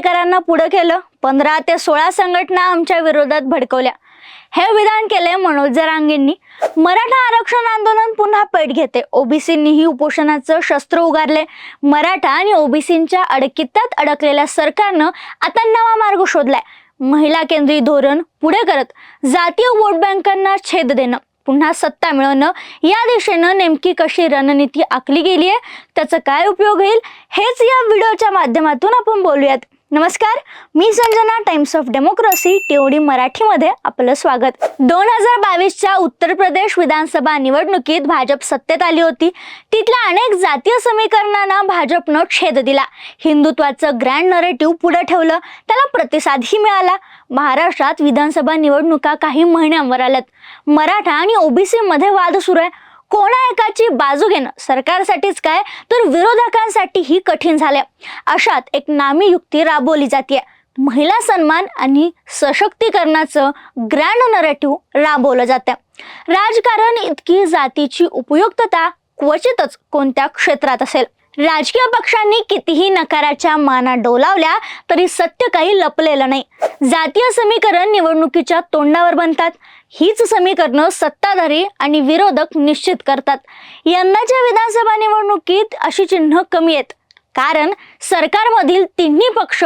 पुणेकरांना पुढं केलं पंधरा ते सोळा संघटना आमच्या विरोधात भडकवल्या. हे विधान केले मनोज जरांगेंनी. मराठा आरक्षण आंदोलन पुन्हा पेट घेते. ओबीसींनीही उपोषणाचं शस्त्र उगारले. मराठा आणि ओबीसींच्या अडकितात अडकलेल्या सरकारनं आता नवा मार्ग शोधलाय. महिला केंद्रीय धोरण पुढे करत जातीय वोट बँकांना छेद देणं. पुन्हा सत्ता मिळवणं. या दिशेनं नेमकी कशी रणनीती आखली गेली आहे त्याचा काय उपयोग होईल हेच या व्हिडिओच्या माध्यमातून आपण बोलूयात. नमस्कार मी Sanjana Times of Democracy TOD मराठीमध्ये आपलं स्वागत. दोन हजार बावीसच्या उत्तर प्रदेश विधानसभा निवडणुकीत भाजप सत्तेत आली होती. तिथल्या अनेक जातीय समीकरणांना भाजपनं छेद दिला. हिंदुत्वाचं ग्रँड नरेटिव्ह पुढे ठेवलं. त्याला प्रतिसादही मिळाला. महाराष्ट्रात विधानसभा निवडणुका काही महिन्यांवर आल्यात. मराठा आणि ओबीसीमध्ये वाद सुरू आहे. कोणा एकाची बाजू घेणं सरकारसाठीच काय तर विरोधकांसाठीही कठीण झालंय. अशात एक नामी युक्ती राबवली जाते महिला सन्मान आणि सशक्तीकरणाचं ग्रँड नरेटिव्ह राबवलं जातं राजकारण इतकी जातीची उपयुक्तता क्वचितच कोणत्या क्षेत्रात असेल? राजकीय पक्षांनी कितीही नकाराच्या माना डोलावल्या तरी सत्य काही लपलेलं नाही. जातीय समीकरण निवडणुकीच्या तोंडावर बनतात. हीच समीकरणं सत्ताधारी आणि विरोधक निश्चित करतात. यंदाच्या विधानसभा निवडणुकीत अशी चिन्ह कमी आहेत. कारण सरकारमधील तिन्ही पक्ष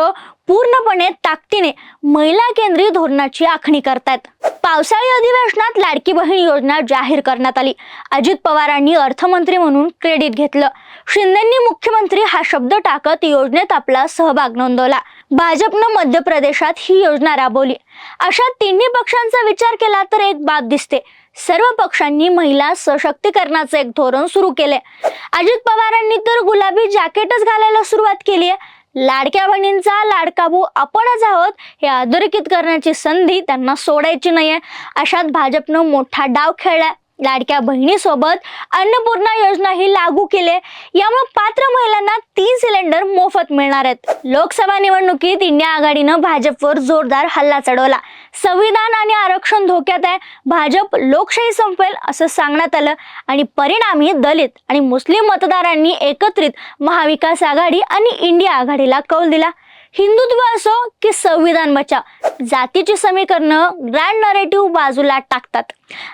पूर्णपणे ताकदीने महिला केंद्रीय धोरणाची आखणी करतायत. पावसाळी अधिवेशनात लाडकी बहीण योजना जाहीर करण्यात आली. अजित पवारांनी अर्थमंत्री म्हणून क्रेडिट घेतलं. शिंदेंनी मुख्यमंत्री हा शब्द टाकत योजनेत आपला सहभाग नोंदवला. भाजपनं मध्य प्रदेशात ही योजना राबवली. अशा तिन्ही पक्षांचा विचार केला तर एक बाब दिसते. सर्व पक्षांनी महिला सशक्तीकरणाचं एक धोरण सुरू केले अजित पवारांनी तर गुलाबी जॅकेटच घालायला सुरुवात केली आहे लाडक्या बहिणींचा लाडकाबू आपणच आहोत हे अधोरेखित करण्याची संधी त्यांना सोडायची नाहीये. अशात भाजपनं मोठा डाव खेळलाय. लाडक्या बहिणीसोबत अन्नपूर्णा योजना ही लागू केली. यामुळे पात्र महिलांना तीन सिलेंडर मोफत मिळणार आहेत. लोकसभा निवडणुकीत इंडिया आघाडीनं भाजपवर जोरदार हल्ला चढवला. संविधान आणि आरक्षण धोक्यात आहे. भाजप लोकशाही संपवेल असं सांगण्यात आलं आणि परिणामी दलित आणि मुस्लिम मतदारांनी एकत्रित महाविकास आघाडी आणि इंडिया आघाडीला कौल दिला. हिंदुत्व असो की संविधान बचाव जातीची समीकरणं ग्रँड नरेटिव्ह बाजूला टाकतात.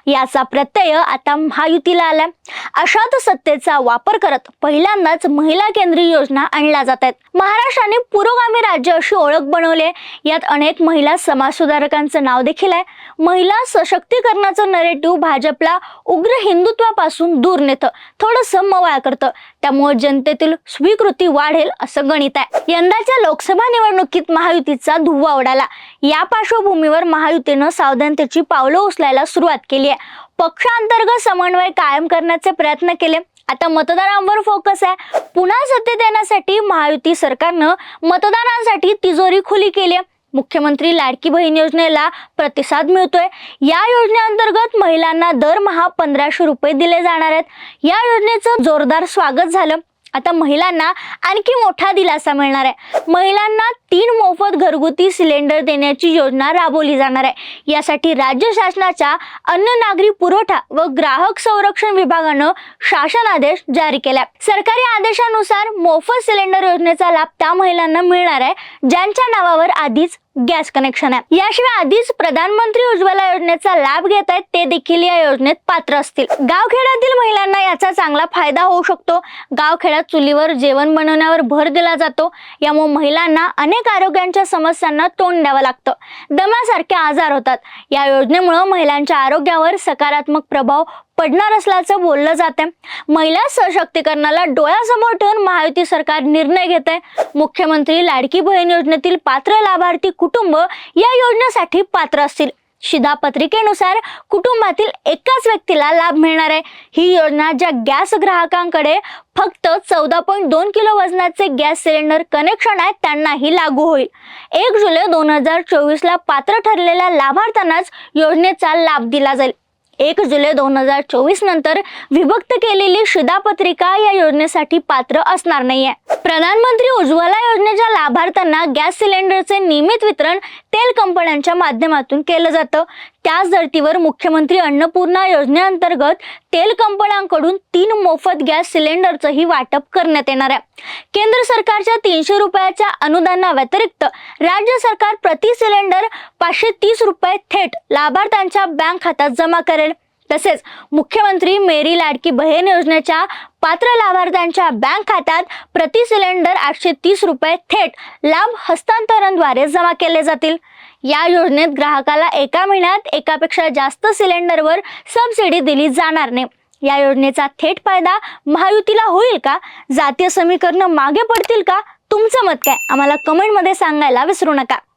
याचा प्रत्यय आता महायुतीला आलाय. अशात सत्तेचा वापर करत पहिल्यांदाच महिला केंद्रीय योजना आणल्या जात आहेत. महाराष्ट्राने पुरोगामी राज्य अशी ओळख बनवली आहे. यात अनेक महिला समाजसुधारकांचं नाव देखील आहे. महिला सशक्तीकरणाचं नरेटिव्ह भाजपला उग्र हिंदुत्वापासून दूर नेतं. थोडंसं मवाळ करतं. त्यामुळे जनतेतील स्वीकृती वाढेल असं गणित आहे. यंदाच्या लोकसभा निवडणुकीत महायुतीचा धुव्वा उडाला. या पार्श्वभूमीवर महायुतीनं सावधानतेची पावलं उचलायला सुरुवात केली आहे. पक्षांतर्गत समन्वय कायम करण्याचे प्रयत्न केले. आता मतदारांवर फोकस आहे. पुन्हा सत्तेत येण्यासाठी महायुती सरकारनं मतदारांसाठी तिजोरी खुली केली आहे. मुख्यमंत्री लाडकी बहीण योजनेला प्रतिसाद मिळतोय. या योजनेअंतर्गत महिलांना दरमहा पंधराशे रुपये दिले जाणार आहेत. या योजनेचं जोरदार स्वागत झालं. आता महिलांना आणखी मोठा दिलासा मिळणार आहे. महिलांना तीन मोफत घरगुती सिलेंडर देण्याची योजना राबवली जाणार आहे. यासाठी राज्य शासनाच्या अन्न नागरी पुरवठा व ग्राहक संरक्षण विभागानं शासन आदेश जारी केला सरकारी आदेशानुसार मोफत सिलेंडर योजनेचा लाभ त्या महिलांना मिळणार आहे ज्यांच्या नावावर आधीच गॅस कनेक्शन आहे याशिवाय आधीच प्रधानमंत्री उज्ज्वला योजनेचा लाभ घेत आहेत ते देखील या योजनेत पात्र असतील. गावखेड्यातील महिलांना याचा चांगला फायदा होऊ शकतो. गावखेड्यात चुलीवर जेवण बनवण्यावर भर दिला जातो. यामुळे महिलांना अनेक आरोग्यांच्या समस्यांना तोंड द्यावं लागतं. दम्यासारखे आजार होतात. या योजनेमुळे महिलांच्या आरोग्यावर सकारात्मक प्रभाव पडणार असल्याचं बोललं जाते महिला सशक्तीकरणाला डोळ्यासमोर ठेवून महायुती सरकार निर्णय घेत आहे मुख्यमंत्री लाडकी बहीण योजनेतील पात्र लाभार्थी कुटुंब या योजनेसाठी पात्र असतील. शिधापत्रिकेनुसार कुटुंबातील एकाच व्यक्तीला लाभ मिळणार आहे. ही योजना ज्या गॅस ग्राहकांकडे फक्त चौदा पॉईंट दोन किलो वजनाचे गॅस सिलेंडर कनेक्शन आहे त्यांनाही लागू होईल. एक जुलै दोन हजार चोवीसला पात्र ठरलेल्या लाभार्थ्यांनाच योजनेचा लाभ दिला जाईल. एक जुलै दोन हजार चोवीस नंतर विभक्त केलेली शिधापत्रिका या योजनेसाठी पात्र असणार नाहीये. प्रधानमंत्री उज्ज्वला योजनेच्या लाभार्थ्यांना गॅस सिलेंडरचे नियमित वितरण तेल कंपन्यांच्या माध्यमातून केलं जातं. त्याच धर्तीवर मुख्यमंत्री अन्नपूर्णा योजनेअंतर्गत तेल कंपन्यांकडून तीन मोफत गॅस सिलेंडरचंही वाटप करण्यात येणार आहे. केंद्र सरकारच्या तीनशे रुपयाच्या अनुदानाव्यतिरिक्त राज्य सरकार प्रति सिलेंडर पाचशे तीस रुपये थेट लाभार्थ्यांच्या बँक खात्यात जमा करेल. तसेच मुख्यमंत्री मेरी लाडकी बहीण योजनेच्या पात्र लाभार्थ्यांच्या बँक खात्यात प्रति सिलेंडर आठशे तीस रुपये थेट लाभ हस्तांतरणद्वारे जमा केले जातील. या योजनेत ग्राहकाला एका महिन्यात एकापेक्षा जास्त सिलेंडरवर सबसिडी दिली जाणार नाही. या योजनेचा थेट फायदा महायुतीला होईल का? जातीय समीकरण मागे पडतील का? तुमचं मत काय? आम्हाला कमेंटमध्ये सांगायला विसरू नका.